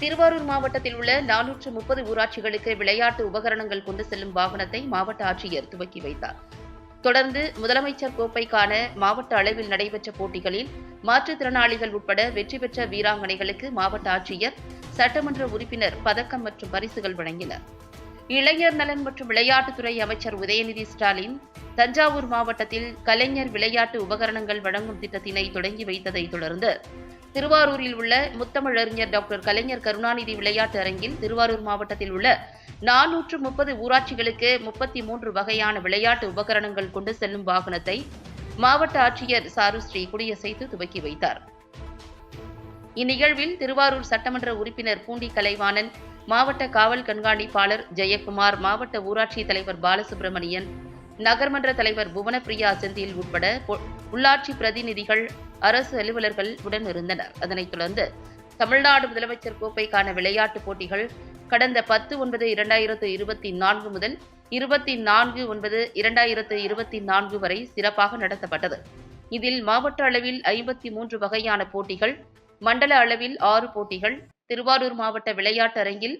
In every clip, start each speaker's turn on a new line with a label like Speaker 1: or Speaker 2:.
Speaker 1: திருவாரூர் மாவட்டத்தில் உள்ள நானூற்று முப்பது ஊராட்சிகளுக்கு விளையாட்டு உபகரணங்கள் கொண்டு செல்லும் வாகனத்தை மாவட்ட ஆட்சியர் துவக்கி வைத்தார். தொடர்ந்து முதலமைச்சர் கோப்பைக்கான மாவட்ட அளவில் நடைபெற்ற போட்டிகளில் மாற்றுத்திறனாளிகள் உட்பட வெற்றி பெற்ற வீராங்கனைகளுக்கு மாவட்ட ஆட்சியர் சட்டமன்ற உறுப்பினர் பதக்கம் மற்றும் பரிசுகள் வழங்கினர். இளைஞர் நலன் மற்றும் விளையாட்டுத்துறை அமைச்சர் உதயநிதி ஸ்டாலின் தஞ்சாவூர் மாவட்டத்தில் கலைஞர் விளையாட்டு உபகரணங்கள் வழங்கும் திட்டத்தினை தொடங்கி வைத்ததை தொடர்ந்து திருவாரூரில் உள்ள முத்தமிழறிஞர் டாக்டர் கலைஞர் கருணாநிதி விளையாட்டு அரங்கில் திருவாரூர் மாவட்டத்தில் உள்ள நானூற்று முப்பது ஊராட்சிகளுக்கு முப்பத்தி மூன்று வகையான விளையாட்டு உபகரணங்கள் கொண்டு செல்லும் வாகனத்தை மாவட்ட ஆட்சியர் சாருஸ்ரீ குடியசைத்து துவக்கி வைத்தார். இந்நிகழ்வில் திருவாரூர் சட்டமன்ற உறுப்பினர் பூண்டி கலைவாணன் மாவட்ட காவல் கண்காணிப்பாளர் ஜெயக்குமார் மாவட்ட ஊராட்சி தலைவர் பாலசுப்ரமணியன் நகர்மன்ற தலைவர் புவனப்பிரியா செந்தில் உட்பட உள்ளாட்சி பிரதிநிதிகள் அரசு அலுவலர்கள் உடன் இருந்தனர். அதனைத் தொடர்ந்து தமிழ்நாடு முதலமைச்சர் கோப்பைக்கான விளையாட்டுப் போட்டிகள் கடந்த பத்து ஒன்பது இரண்டாயிரத்து இருபத்தி நான்கு முதல் இருபத்தி நான்கு ஒன்பது இரண்டாயிரத்து இருபத்தி நான்கு வரை சிறப்பாக நடத்தப்பட்டது. இதில் மாவட்ட அளவில் ஐம்பத்தி மூன்று வகையான போட்டிகள் மண்டல அளவில் ஆறு போட்டிகள் திருவாரூர் மாவட்ட விளையாட்டு அரங்கில்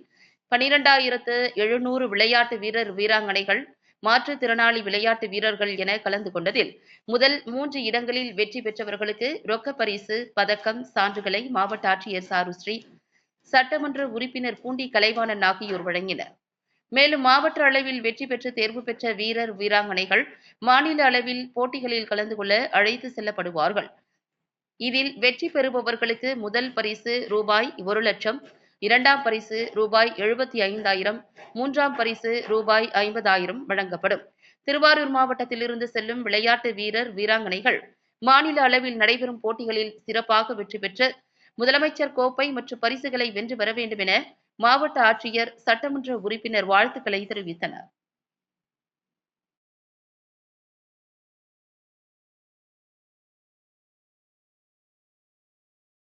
Speaker 1: பனிரெண்டாயிரத்து எழுநூறு விளையாட்டு வீரர் வீராங்கனைகள் மாற்றுத்திறனாளி விளையாட்டு வீரர்கள் என கலந்து கொண்டதில் முதல் மூன்று இடங்களில் வெற்றி பெற்றவர்களுக்கு ரொக்க பரிசு பதக்கம் சான்றுகளை மாவட்ட ஆட்சியர் சாருஸ்ரீ சட்டமன்ற உறுப்பினர் பூண்டி கலைவாணன் ஆகியோர் வழங்கினர். மேலும் மாவட்ட அளவில் வெற்றி பெற்று தேர்வு பெற்ற வீரர் வீராங்கனைகள் மாநில அளவில் போட்டிகளில் கலந்து கொள்ள அழைத்து செல்லப்படுவார்கள். இதில் வெற்றி பெறுபவர்களுக்கு முதல் பரிசு ரூபாய் ஒரு லட்சம் இரண்டாம் பரிசு ரூபாய் எழுபத்தி ஐந்தாயிரம் மூன்றாம் பரிசு ரூபாய் ஐம்பதாயிரம் வழங்கப்படும். திருவாரூர் மாவட்டத்திலிருந்து செல்லும் விளையாட்டு வீரர் வீராங்கனைகள் மாநில அளவில் நடைபெறும் போட்டிகளில் சிறப்பாக வெற்றி பெற்று முதலமைச்சர் கோப்பை மற்றும் பரிசுகளை வென்று வர வேண்டும் என மாவட்ட ஆட்சியர் சட்டமன்ற உறுப்பினர் வாழ்த்துக்களை தெரிவித்தனர்.